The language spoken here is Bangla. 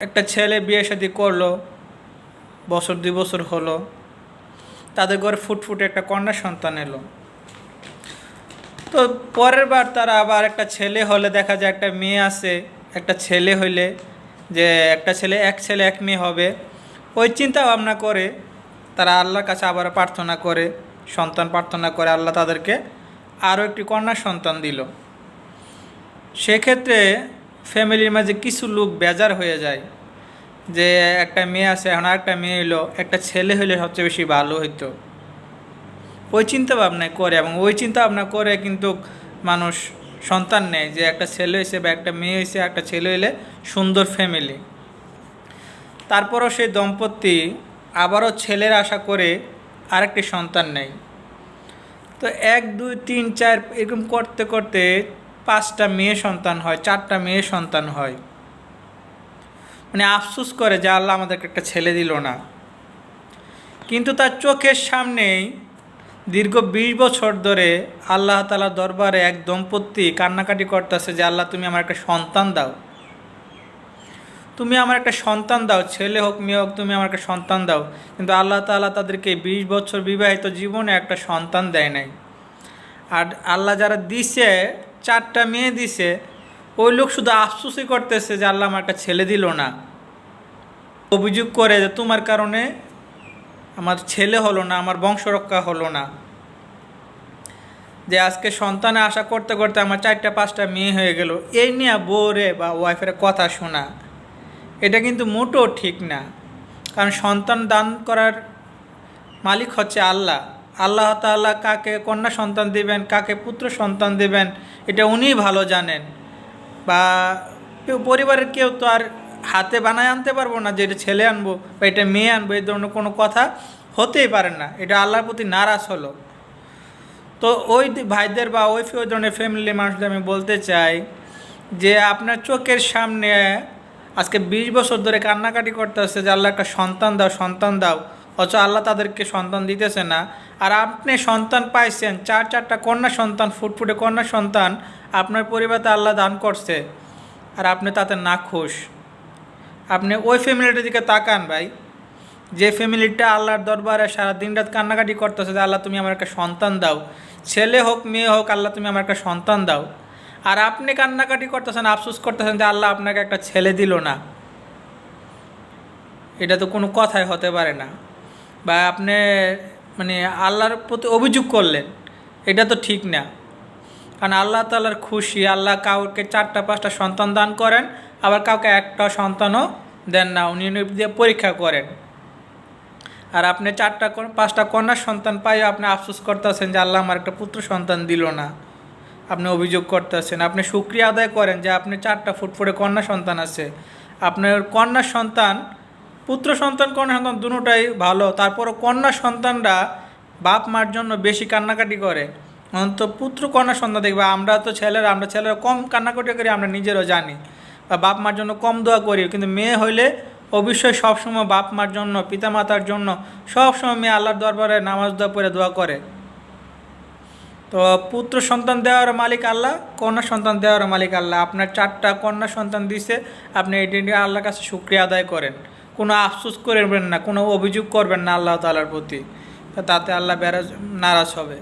একটা ছেলে বিয়ে শাদি করল, বছর দুই বছর হলো, তাদের ঘরে ফুটফুটে একটা কন্যা সন্তান এলো। তো পরের বার তারা আবার একটা ছেলে হলে দেখা যায় একটা মেয়ে আছে, একটা ছেলে হইলে যে একটা ছেলে, এক ছেলে, এক মেয়ে হবে, ওই চিন্তা ভাবনা করে তারা আল্লাহর কাছে আবার প্রার্থনা করে, সন্তান প্রার্থনা করে, আল্লাহ তাদেরকে আরও একটি কন্যা সন্তান দিল। সেক্ষেত্রে ফ্যামিলির মাঝে কিছু লোক বেজার হয়ে যায়। যে একটা মেয়ে আছে, এখন একটা মেয়ে হইল, একটা ছেলে হলে সবচেয়ে বেশি ভালো হইতো। ওই চিন্তা ভাবনা করে এবং ওই চিন্তা ভাবনা করে কিন্তু মানুষ সন্তান নেয় যে একটা ছেলে হয়েছে বা একটা মেয়ে হয়েছে একটা ছেলে হইলে সুন্দর ফ্যামিলি। তারপরও সেই দম্পতি আবারও ছেলের আশা করে আরেকটি সন্তান নেয়। তো এক, দুই, তিন, চার, এরকম করতে করতে পাঁচটা মেয়ে সন্তান হয়, চারটা মেয়ে সন্তান হয়। মানে আফসুস করে যে আল্লাহ আমাদেরকে একটা ছেলে দিল না। কিন্তু তার চোখের সামনেই দীর্ঘ বিশ বছর ধরে আল্লাহ তালা দরবারে এক দম্পতি কান্নাকাটি করতেছে যে, আল্লাহ, তুমি আমার একটা সন্তান দাও। তুমি আমার একটা সন্তান দাও, ছেলে হোক, মেয়ে হোক, তুমি আমার একটা সন্তান দাও। কিন্তু আল্লাহ তাআলা তাদেরকে বিশ বছর বিবাহিত জীবনে একটা সন্তান দেয় নাই। আর আল্লাহ যারা দিছে চারটা মেয়ে দিছে, ওই লোক শুধু আফসোসই করতেছে যে আল্লাহ আমার একটা ছেলে দিল না। অভিযোগ করে যে তোমার কারণে আমার ছেলে হলো না, আমার বংশ রক্ষা হলো না। যে আজকে সন্তানে আশা করতে করতে আমার চারটা, পাঁচটা মেয়ে হয়ে গেল, এই নিয়ে বউরে বা ওয়াইফের কথা শোনা। এটা কিন্তু মোটেও ঠিক না। কারণ সন্তান দান করার মালিক হচ্ছে আল্লাহ। আল্লাহ তাআলা কাকে কন্যা সন্তান দিবেন, কাকে পুত্র সন্তান দিবেন, এটা উনিই ভালো জানেন। বা পরিবারের কেউ তো আর হাতে বানায় আনতে পারব না যে এটা ছেলে আনব বা এটা মেয়ে আনব, এই ধরনের কোনো কথা হতেই পারে না। এটা আল্লাহর প্রতি নারাজ হলো। তো ওই ভাইদের বা ওই ওই ধরনের ফ্যামিলি মানুষদের আমি বলতে চাই যে আপনার চোখের সামনে আজকে বিশ বছর ধরে কান্নাকাটি করতে আসছে যে আল্লাহ একটা সন্তান দাও সন্তান দাও। অথচ আল্লাহ তাদেরকে সন্তান দিতেছে না। আর আপনি সন্তান পাইছেন, চার, চারটা কন্যা সন্তান, ফুটফুটে কন্যা সন্তান, আপনার পরিবারে আল্লাহ দান করছে। আর আপনি তাতে না খুশ আপনি ওই ফ্যামিলিটার দিকে তাকান ভাই। যে ফ্যামিলিটা আল্লাহর দরবারে সারা দিন রাত কান্নাকাটি করতেছে যে, আল্লাহ, তুমি আমার একটা সন্তান দাও। ছেলে হোক, মেয়ে হোক, আল্লাহ, তুমি আমার একটা সন্তান দাও। আর আপনি কান্নাকাটি করতেছেন, আফসোস করতেছেন যে, আল্লাহ, আপনাকে একটা ছেলে দিল না। এটা তো কোনো কথাই হতে পারে না। বা আপনি মানে আল্লাহর প্রতি অভিযোগ করলেন, এটা তো ঠিক না। কারণ আল্লাহ তালার খুশি, আল্লাহ কাউকে চারটা, পাঁচটা সন্তান দান করেন, আবার কাউকে একটা সন্তানও দেন না, উনি দিয়ে পরীক্ষা করেন। আর আপনি চারটা পাঁচটা কন্যা সন্তান পাই আপনি আফসোস করতেছেন যে আল্লাহ আমার একটা পুত্র সন্তান দিল না। আপনি অভিযোগ করতেছেন, আপনি সুক্রিয়া আদায় করেন যে আপনি চারটা ফুটফুটে কন্যা সন্তান আছে। আপনার কন্যা সন্তান পুত্র সন্তান, কন্যা সন্তান দুটোটাই ভালো। তারপরও কন্যা সন্তানরা বাপ, মার জন্য বেশি কান্নাকাটি করে। অন্তত পুত্র, কন্যা সন্তান দেখবে, আমরা তো ছেলেরা, আমরা ছেলেরা কম কান্নাকাটি করি, আমরা নিজেরও জানি। বা বাপ, মার জন্য কম দোয়া করি, কিন্তু মেয়ে হইলে অবশ্যই সবসময় বাপ, মার জন্য, পিতামাতার জন্য সবসময় মেয়ে আল্লাহর দরবারে নামাজ দোয়া পড়ে, দোয়া করে। তো পুত্র সন্তান দেওয়ার মালিক আল্লাহ, কন্যা সন্তান দেওয়ার মালিক আল্লাহ। আপনার চারটা কন্যা সন্তান দিছে, আপনি এটি আল্লাহর কাছে শুক্রিয়া আদায় করেন। কোনো আফসোস করবেন না, কোনো অভিযোগ করবেন না আল্লাহ তালার প্রতি। তাতে আল্লাহ বেরাজ নারাজ হবে।